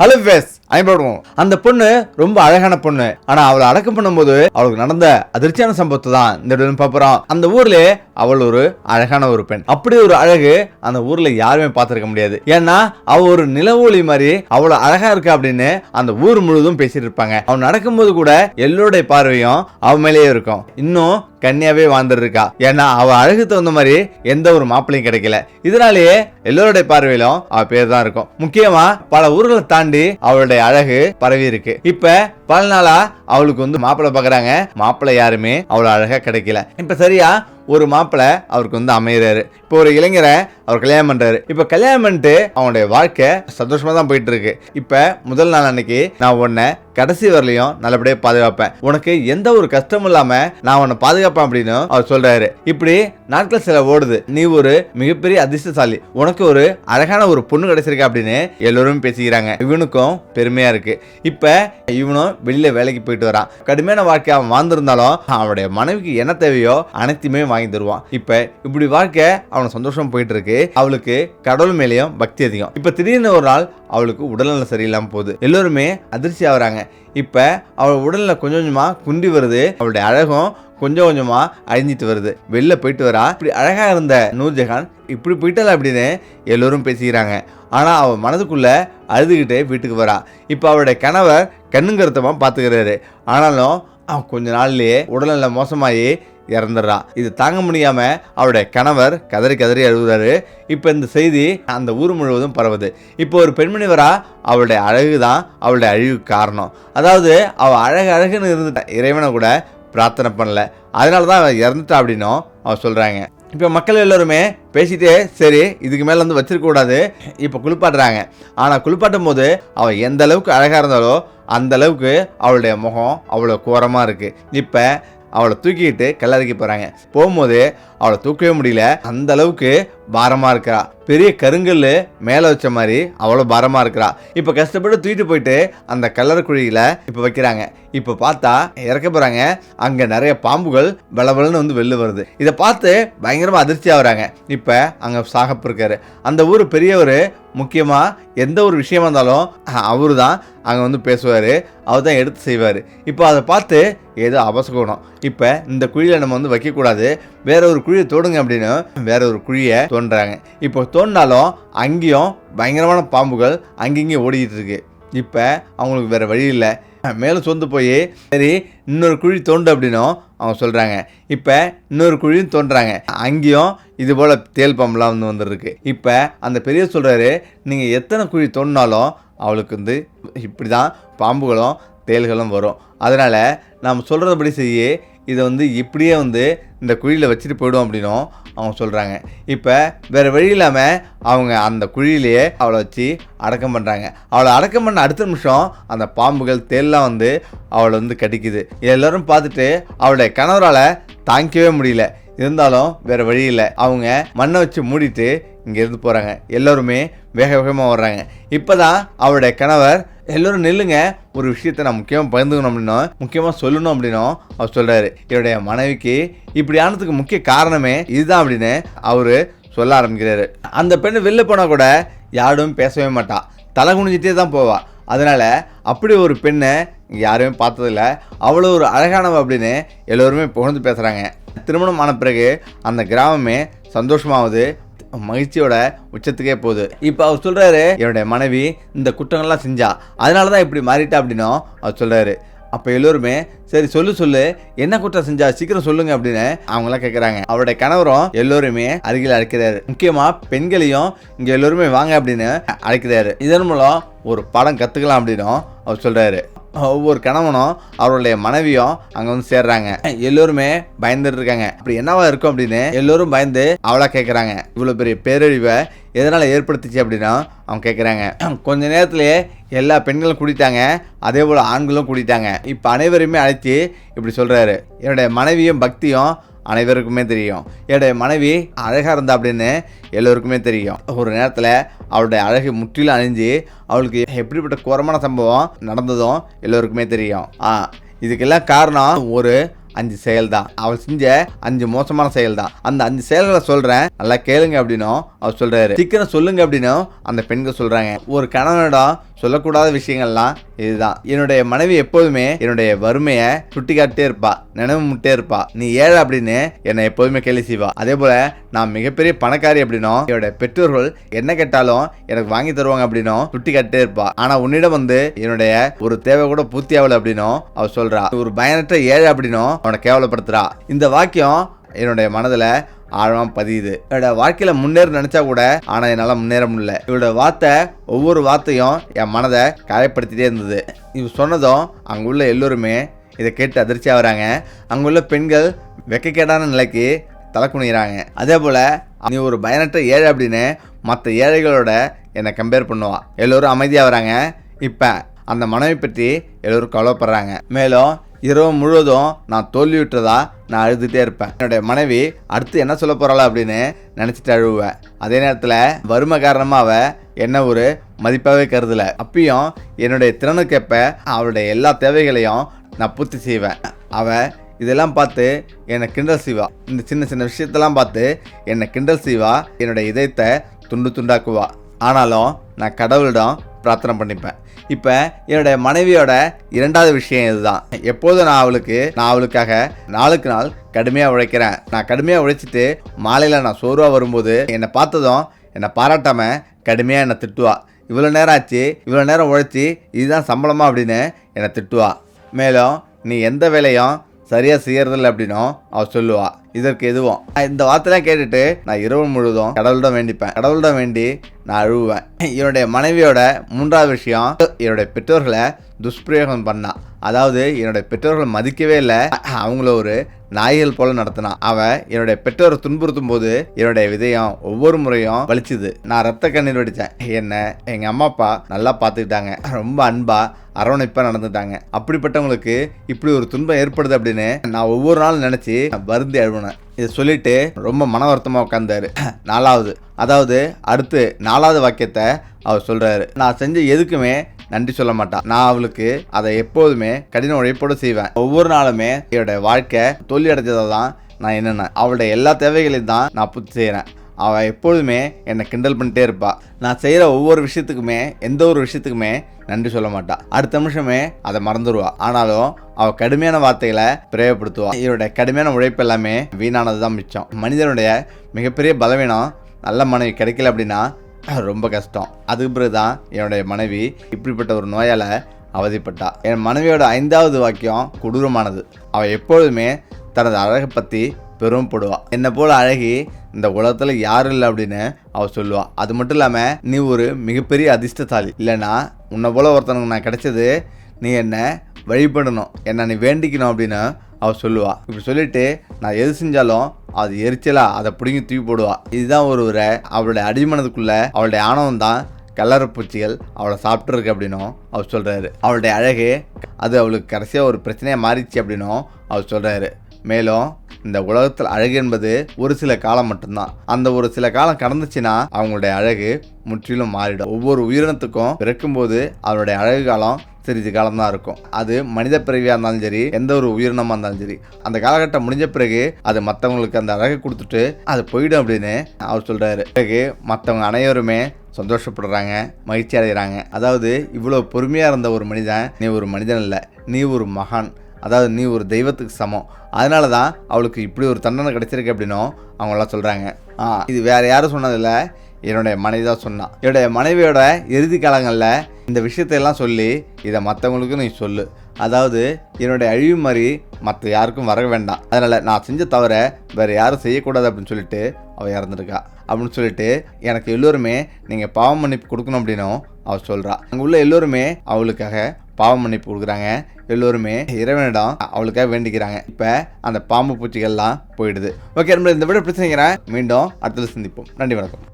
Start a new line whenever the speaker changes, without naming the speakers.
Hello face ஐம்படுவோம் அந்த பொண்ணு ரொம்ப அழகான பொண்ணு. ஆனா அவளை அடக்கம் பண்ணும்போது அவளுக்கு நடந்த அதிர்ச்சியான சம்பவத்தை தான் இந்த வீடியோல பார்ப்போம். அந்த ஊர்ல அவள் ஒரு அழகான ஒரு பெண். அப்படி ஒரு அழகு அந்த ஊர்ல யாருமே பார்த்திருக்க முடியாது. ஏன்னா அவ ஒரு நிலவொளி மாதிரி அவ்வளவு அழகா இருக்கா அப்படின்னு அந்த ஊர் முழுவதும் பேசிட்டு இருப்பாங்க. அவன் நடக்கும்போது கூட எல்லோருடைய பார்வையும் அவ மேலேயே இருக்கும். இன்னும் கன்னியாவே வாழ்ந்துட்டு இருக்கா ஏன்னா அவ அழகு தகுந்த மாதிரி எந்த ஒரு மாப்பிளையும் கிடைக்கல. இதனாலேயே எல்லோருடைய பார்வையிலும் அவ பேர் தான் இருக்கும். முக்கியமா பல ஊர்களை தாண்டி அவளுடைய அழகு பரவி இருக்கு இப்ப பல நாளா அவளுக்கு வந்து மாப்பிள்ளை பாக்குறாங்க. மாப்பிள்ளை யாருமே அவ்வளவு அழகா கிடைக்கல. இப்ப சரியா ஒரு மாப்பிள்ளை அவருக்கு வந்து அமையறாரு. இப்போ ஒரு இளைஞரை அவர் கல்யாணம் பண்றாரு. இப்ப கல்யாணம் பண்ணிட்டு அவனுடைய வாழ்க்கை சந்தோஷமா தான் போயிட்டு இருக்கு இப்ப முதல் நாள் அன்னைக்கு நான் உன்னை கடைசி வரலையும் நல்லபடியா பாதுகாப்பேன். உனக்கு எந்த ஒரு கஷ்டமும் இல்லாம நான் உன்னை பாதுகாப்பேன் அப்படின்னு அவர் சொல்றாரு. இப்படி நாட்கள் சில ஓடுது. நீ ஒரு மிகப்பெரிய அதிர்ஷ்டசாலி. உனக்கு ஒரு அழகான ஒரு பொண்ணு கிடைச்சிருக்க அப்படின்னு எல்லோரும் பேசிக்கிறாங்க. இவனுக்கும் பெருமையா இருக்கு. இப்ப இவனும் வெளியில வேலைக்கு போயிட்டு வரான். கடுமையான வாழ்க்கை அவன் வாழ்ந்திருந்தாலும் அவனுடைய மனைவிக்கு என்ன தேவையோ அனைத்துமே வாங்கி தருவான். இப்ப இப்படி வாழ்க்கை அவனுக்கு சந்தோஷம் போயிட்டு இருக்கு அவளுக்கு கடவுள் மேலேயும் பக்தி அதிகம். இப்ப திடீர்னு ஒரு நாள் அவளுக்கு உடல்நலம் சரியில்லாமல் போகுது. எல்லோருமே அதிர்ச்சி ஆகுறாங்க. இப்போ அவள் உடலில் கொஞ்சம் கொஞ்சமாக குண்டி வருது. அவளுடைய அழகும் கொஞ்சம் கொஞ்சமா அழிஞ்சிட்டு வருது. வெளில போயிட்டு வரா. இப்படி அழகா இருந்த நூர்ஜஹான் இப்படி போயிட்டல அப்படின்னு எல்லோரும் பேசிக்கிறாங்க. ஆனால் அவள் மனதுக்குள்ள அழுதுகிட்டே வீட்டுக்கு வரா. இப்போ அவளுடைய கணவர் கண்ணுங்கருத்தமாக பார்த்துக்கிறாரு ஆனாலும் அவன் கொஞ்ச நாள்லயே உடல்நல மோசமாயி இறந்துடுறா. இது தாங்க முடியாம அவருடைய கணவர் கதறி கதறி அழுகுறாரு. இப்போ இந்த செய்தி அந்த ஊர் முழுவதும் பரவுது. இப்போ ஒரு பெண்மணி வரா அவளுடைய அழகு தான் அவளுடைய அழிவுக்கு காரணம். அதாவது அவள் அழகு அழகுன்னு இருந்துட்டா. இறைவனை கூட பிரார்த்தனை பண்ணல. அதனால தான் அவன் இறந்துட்டா அப்படின்னும் அவன் சொல்கிறாங்க இப்போ மக்கள் எல்லோருமே பேசிட்டே சரி இதுக்கு மேலே வந்து வச்சிருக்கக்கூடாது இப்போ குளிப்பாட்டுறாங்க. ஆனால் குளிப்பாட்டும் போது அவள் எந்த அளவுக்கு அழகாக இருந்தாலோ அந்த அளவுக்கு அவளுடைய முகம் அவ்வளோ கோரமாக இருக்குது இப்போ அவளை தூக்கிக்கிட்டு கல்லறைக்கு போகிறாங்க போகும்போது அவளை தூக்கவே முடியல. அந்த அளவுக்கு பாரமாக இருக்கிறா. பெரிய கருங்கல் மேலே வச்ச மாதிரி அவ்வளோ பாரமாக இருக்கிறா. இப்போ கஷ்டப்பட்டு தூக்கிட்டு போயிட்டு அந்த கல்லறை குழியில் இப்போ வைக்கிறாங்க. இப்போ பார்த்தா இறக்க போகிறாங்க அங்கே நிறைய பாம்புகள் பலபலன்னு வந்து வெளில வருது. இதை பார்த்து பயங்கரமாக அதிர்ச்சி ஆகுறாங்க. இப்போ அங்கே சாகப்பு இருக்காரு. அந்த ஊர் பெரியவர் முக்கியமாக எந்த ஒரு விஷயமா இருந்தாலும் அவர் தான் அங்கே வந்து பேசுவார். அவர் தான் எடுத்து செய்வார். இப்போ அதை பார்த்து ஏதோ அபசகுணம். இப்போ இந்த குழியில் நம்ம வந்து வைக்கக்கூடாது. வேற ஒரு குழியை தோடுங்க அப்படின்னு வேற ஒரு குழியை தோன்றாங்க. இப்போ தோண்டினாலும் அங்கேயும் பயங்கரமான பாம்புகள் அங்கங்கேயும் ஓடிக்கிட்டு இருக்கு. இப்போ அவங்களுக்கு வேற வழி இல்லை. மேலும் சொந்து போய் சரி இன்னொரு குழி தோண்டு அப்படின்னும் அவங்க சொல்கிறாங்க இப்போ இன்னொரு குழியும் தோன்றாங்க. அங்கேயும் இது போல் தேல் பாம்புலாம் வந்து வந்துருக்கு. இப்போ அந்த பெரிய சொல்கிறாரு நீங்கள் எத்தனை குழி தோண்டினாலும் அவளுக்கு வந்து இப்படி தான் பாம்புகளும் தேள்களும் வரும். அதனால் நாம் சொல்கிறபடி செய்ய இதை வந்து இப்படியே வந்து இந்த குழியில் வச்சுட்டு போயிடும் அப்படின்னும் அவங்க சொல்கிறாங்க இப்போ வேறு வழி இல்லாமல் அவங்க அந்த குழியிலேயே அவளை வச்சு அடக்கம் பண்ணுறாங்க அவளை அடக்கம் பண்ண அடுத்த நிமிஷம் அந்த பாம்புகள் தேல்லாம் வந்து அவளை வந்து கடிக்குது. எல்லோரும் பார்த்துட்டு அவளுடைய கணவரால் தாங்கிக்கவே முடியல. இருந்தாலும் வேறு வழி இல்லை. அவங்க மண்ணை வச்சு மூடிட்டு இங்கேருந்து போகிறாங்க எல்லோருமே வேக வேகமாக வர்றாங்க இப்போ தான் அவருடைய கணவர் எல்லோரும் நில்லுங்க. ஒரு விஷயத்த நான் முக்கியமாக பகிர்ந்துக்கணும் அப்படின்னும் முக்கியமாக சொல்லணும் அப்படின்னும் அவர் சொல்கிறாரு என்னுடைய மனைவிக்கு இப்படி ஆனதுக்கு முக்கிய காரணமே இதுதான் அப்படின்னு அவர் சொல்ல ஆரம்பிக்கிறாரு. அந்த பெண் வெளில போனால் கூட யாரும் பேசவே மாட்டா. தலை குனிஞ்சிட்டே தான் போவாள் அதனால் அப்படி ஒரு பெண்ணை யாருமே பார்த்ததில்ல. அவ்வளோ ஒரு அழகானவ அப்படின்னு எல்லோருமே புகழ்ந்து பேசுகிறாங்க திருமணம் ஆன பிறகு அந்த கிராமமே சந்தோஷமாகுது. மகிழ்ச்சியோட உச்சத்துக்கே போகுது. இப்போ அவர் சொல்கிறாரு என்னுடைய மனைவி இந்த குற்றங்கள்லாம் செஞ்சா அதனால தான் இப்படி மாறிட்டா அப்படின்னும் அவர் சொல்கிறாரு அப்போ எல்லோருமே சரி சொல்லு சொல்லு என்ன குற்றம் செஞ்சா சீக்கிரம் சொல்லுங்க அப்படின்னு அவங்களாம் கேட்குறாங்க அவருடைய கணவரும் எல்லோருமே அருகில் அழைக்கிறாரு. முக்கியமா பெண்களையும் இங்க எல்லோருமே வாங்க அப்படின்னு அழைக்கிறாரு. இதன் மூலம் ஒரு பாடம் கத்துக்கலாம் அப்படின்னும் அவர் சொல்றாரு. ஒவ்வொரு கணவனும் அவருடைய மனைவியும் அங்க வந்து சேர்றாங்க. எல்லோருமே பயந்துட்டு இருக்காங்க. அப்படி என்னவா இருக்கும் அப்படின்னு எல்லோரும் பயந்து அவளா கேட்குறாங்க இவ்வளோ பெரிய பேரழிவை எதனால் ஏற்படுத்துச்சு அப்படின்னா அவங்க கேட்குறாங்க கொஞ்ச நேரத்திலேயே எல்லா பெண்களும் கூட்டிட்டாங்க அதே போல் ஆண்களும் கூட்டிட்டாங்க இப்போ அனைவரையுமே அழைச்சி இப்படி சொல்கிறாரு என்னுடைய மனைவியும் பக்தியும் அனைவருக்குமே தெரியும். என்னுடைய மனைவி அழகாக இருந்தா அப்படின்னு எல்லோருக்குமே தெரியும். ஒரு நேரத்தில் அவளுடைய அழகு முற்றிலும் அணிஞ்சு அவளுக்கு எப்படிப்பட்ட கோரமான சம்பவம் நடந்ததும் எல்லோருக்குமே தெரியும். ஆ இதுக்கெல்லாம் காரணம் ஒரு அஞ்சு செயல் தான் அவள் செஞ்ச அஞ்சு மோசமான செயல் தான் அந்த அஞ்சு செயல்களை சொல்கிறேன் நல்லா கேளுங்க அப்படின்னும் அவர் சொல்கிறாரு சீக்கிரம் சொல்லுங்க அப்படின்னும் அந்த பெண்கள் சொல்கிறாங்க ஒரு கணவனிடம் சொல்லக்கூடாத விஷயங்கள்லாம் இதுதான். என்னுடைய மனைவி எப்போதுமே என்னுடைய வறுமையை சுட்டி காட்டே இருப்பா. நினைவு முட்டே இருப்பா. நீ ஏழை அப்படின்னு என்னை எப்போதுமே கேள்வி செய்வா. அதே போல நான் மிகப்பெரிய பணக்காரி அப்படின்னும் என்னுடைய பெற்றோர்கள் என்ன கேட்டாலும் எனக்கு வாங்கி தருவாங்க அப்படின்னும் சுட்டி காட்டே இருப்பா. ஆனா உன்னிடம் வந்து என்னுடைய ஒரு தேவை கூட பூர்த்தி ஆகல அப்படின்னும் அவ சொல்றா. ஒரு பயனற்ற ஏழை அப்படின்னும் அவனை கேவலப்படுத்துறா. இந்த வாக்கியம் என்னுடைய மனதில் ஆழமாக பதியுது. என்னோட வாழ்க்கையில் முன்னேற நினச்சா கூட ஆனால் என்னால் முன்னேற முடியல. இவரோட வார்த்தை ஒவ்வொரு வார்த்தையும் என் மனதை காயப்படுத்திட்டே இருந்தது. இவ சொன்னதும் அங்கே உள்ள எல்லோருமே இதை கேட்டு அதிர்ச்சி ஆகுறாங்க அங்குள்ள பெண்கள் வெக்கக்கேடான நிலைக்கு தலை குனிகிறாங்க அதே போல் நீ ஒரு பயனற்ற ஏழை அப்படின்னு மற்ற ஏழைகளோட என்னை கம்பேர் பண்ணுவா. எல்லோரும் அமைதியாக வராங்க. இப்போ அந்த மனைவி பற்றி எல்லோரும் கவலைப்படுறாங்க. மேலும் இரவு முழுவதும் நான் தோல்வியுற்றதா நான் அழுதுகிட்டே இருப்பேன். என்னுடைய மனைவி அடுத்து என்ன சொல்ல போகிறாளா அப்படின்னு நினச்சிட்டு அழுவேன் அதே நேரத்தில் வறுமை காரணமாக அவள் என்ன ஒரு மதிப்பாகவே கருதலை. அப்பயும் என்னுடைய திறனுக்கேற்ப அவளுடைய எல்லா தேவைகளையும் நான் பூர்த்தி செய்வேன். அவள் இதெல்லாம் பார்த்து என்னை கிண்டல் செய்வா. இந்த சின்ன சின்ன விஷயத்தெல்லாம் பார்த்து என்னை கிண்டல் செய்வா. என்னுடைய இதயத்தை துண்டு துண்டாக்குவா. ஆனாலும் நான் கடவுளிடம் பிரார்த்தனை பண்ணிப்பேன். இப்போ என்னுடைய மனைவியோட இரண்டாவது விஷயம் இதுதான். எப்போதும் நான் அவளுக்கு நான் அவளுக்காக நாளுக்கு நாள் கடுமையாக உழைக்கிறேன். நான் கடுமையாக உழைச்சிட்டு மாலையில் நான் சோர்வாக வரும்போது என்னை பார்த்ததும் என்னை பாராட்டாமல் கடுமையாக என்னை திட்டுவா. இவ்வளோ நேரம் ஆச்சு இவ்வளோ நேரம் உழைச்சி இதுதான் சம்பளமா அப்படின்னு என்னை திட்டுவா. மேலும் நீ எந்த வேலையும் சரியாக செய்யறதில்ல அப்படின்னும் அவள் சொல்லுவா. இதற்கு எதுவும். இந்த வார்த்தைலாம் கேட்டுட்டு நான் இரவு முழுவதும் கடவுளிடம் வேண்டிப்பேன். கடவுளிடம் வேண்டி நான் அழுவேன். என்னுடைய மனைவியோட மூன்றாவது விஷயம் என்னுடைய பெற்றோர்களை துஷ்பிரயோகம் பண்ணா. அதாவது என்னுடைய பெற்றோர்களை மதிக்கவே இல்லை. அவங்கள ஒரு நாய்கள் போல நடத்தினான் அவன் என்னுடைய பெற்றோரை துன்புறுத்தும் போது என்னுடைய விதயம் ஒவ்வொரு முறையும் வலிச்சுது. நான் ரத்த கண்ணீர் வடித்தேன் என்ன எங்கள் அம்மா அப்பா நல்லா பார்த்துக்கிட்டாங்க. ரொம்ப அன்பா அரவணைப்பாக நடந்துட்டாங்க. அப்படிப்பட்டவங்களுக்கு இப்படி ஒரு துன்பம் ஏற்படுது அப்படின்னு நான் ஒவ்வொரு நாளும் நினச்சி வருந்தி அழுவினேன். இதை சொல்லிட்டு ரொம்ப மன வருத்தமாக உட்காந்தாரு நாலாவது அதாவது அடுத்து நாலாவது வாக்கியத்தை அவர் சொல்கிறாரு நான் செஞ்ச எதுக்குமே நன்றி சொல்ல மாட்டான் நான் அவளுக்கு அதை எப்போதுமே கடின உழைப்போடு செய்வேன். ஒவ்வொரு நாளுமே என்னோட வாழ்க்கை தோல்வி அடைஞ்சதை தான் நான் என்னென்ன அவளுடைய எல்லா தேவைகளையும் தான் நான் பூர்த்தி செய்கிறேன் அவள் எப்பொழுதுமே என்னை கிண்டல் பண்ணிட்டே இருப்பாள் நான் செய்கிற ஒவ்வொரு விஷயத்துக்குமே எந்த ஒரு விஷயத்துக்குமே நன்றி சொல்ல மாட்டாள் அடுத்த நிமிஷமே அதை மறந்துடுவா ஆனாலும் அவள் கடுமையான வார்த்தைகளை பிரயோகப்படுத்துவா. இவருடைய கடுமையான உழைப்பு எல்லாமே வீணானது தான் மிச்சம். மனிதனுடைய மிகப்பெரிய பலவீனம் நல்ல மனைவி கிடைக்கல அப்படின்னா ரொம்ப கஷ்டம். அதுக்கு பிறகு தான் என்னுடைய மனைவி இப்படிப்பட்ட ஒரு நோயால் அவதிப்பட்டா. என் மனைவியோட ஐந்தாவது வாக்கியம் கொடூரமானது. அவள் எப்பொழுதுமே தனது அழகை பற்றி பெருமைப்படுவாள் என்னை போல் அழகி இந்த உலகத்தில் யாரும் இல்லை அப்படின்னு அவள் சொல்லுவாள் அது மட்டும் இல்லாமல் நீ ஒரு மிகப்பெரிய அதிர்ஷ்டசாலி. இல்லைனா உன்னை போல ஒருத்தனுக்கு நான் கிடைச்சது நீ என்னை வழிபடணும். என்னை நீ வேண்டிக்கணும் அப்படின்னு அவள் சொல்லுவா. இப்படி சொல்லிட்டு நான் எது செஞ்சாலும் அது எரிச்சலா அதை பிடுங்கி தூக்கி போடுவா. இதுதான் ஒருவரை அவளுடைய அடிமனதுக்குள்ளே அவளுடைய ஆணவம் தான் பூச்சிகள் அவளை சாப்பிட்ருக்கு அப்படின்னும் அவர் சொல்கிறாரு அவளுடைய அழகு அது அவளுக்கு கடைசியாக ஒரு பிரச்சனையாக மாறிச்சு அப்படின்னும் அவர் சொல்கிறாரு மேலும் இந்த உலகத்தில் அழகு என்பது ஒரு சில காலம் மட்டும்தான். அந்த ஒரு சில காலம் கடந்துச்சுன்னா அவங்களுடைய அழகு முற்றிலும் மாறிடும். ஒவ்வொரு உயிரினத்துக்கும் பிறக்கும்போது அவருடைய அழகு காலம் சிறிது காலம் தான் இருக்கும். அது மனித பிறவியாக இருந்தாலும் சரி எந்த ஒரு உயிரினமாக இருந்தாலும் சரி அந்த காலகட்டம் முடிஞ்ச பிறகு அது மற்றவங்களுக்கு அந்த அழகை கொடுத்துட்டு அது போயிடும் அப்படின்னு அவர் சொல்கிறாரு பிறகு மற்றவங்க அனைவருமே சந்தோஷப்படுறாங்க மகிழ்ச்சி அடைகிறாங்க அதாவது இவ்வளோ பொறுமையாக இருந்த ஒரு மனிதன் நீ ஒரு மனிதன் இல்லை நீ ஒரு மகான். அதாவது நீ ஒரு தெய்வத்துக்கு சமம். அதனால தான் அவளுக்கு இப்படி ஒரு தண்டனை கிடைச்சிருக்கு அப்படின்னும் அவங்களாம் சொல்கிறாங்க ஆ இது வேறு யாரும் சொன்னதில்ல. என்னுடைய மனைவி தான் சொன்னான் என்னுடைய மனைவியோட இறுதி காலங்களில் இந்த விஷயத்தையெல்லாம் சொல்லி இதை மற்றவங்களுக்கும் நீ சொல்லு. அதாவது என்னுடைய அழிவு மாதிரி மற்ற யாருக்கும் வர வேண்டாம். அதனால் நான் செஞ்ச தவிர வேறு யாரும் செய்யக்கூடாது அப்படின்னு சொல்லிட்டு அவள் இறந்துருக்கா. அப்படின்னு சொல்லிட்டு எனக்கு எல்லோருமே நீங்கள் பாவம் மன்னிப்பு கொடுக்கணும் அப்படின்னும் அவள் சொல்கிறா அங்கே உள்ள எல்லோருமே அவளுக்காக பாவம் மன்னிப்பு கொடுக்குறாங்க எல்லோருமே. இறைவனிடம் அவளுக்காக வேண்டிக்கிறாங்க. இப்போ அந்த பாம்பு பூச்சிகள்லாம் போயிடுது. ஓகே நம்ம இந்த விட பிரச்சனைங்கிறேன் மீண்டும் அடுத்தது சந்திப்போம். நன்றி வணக்கம்.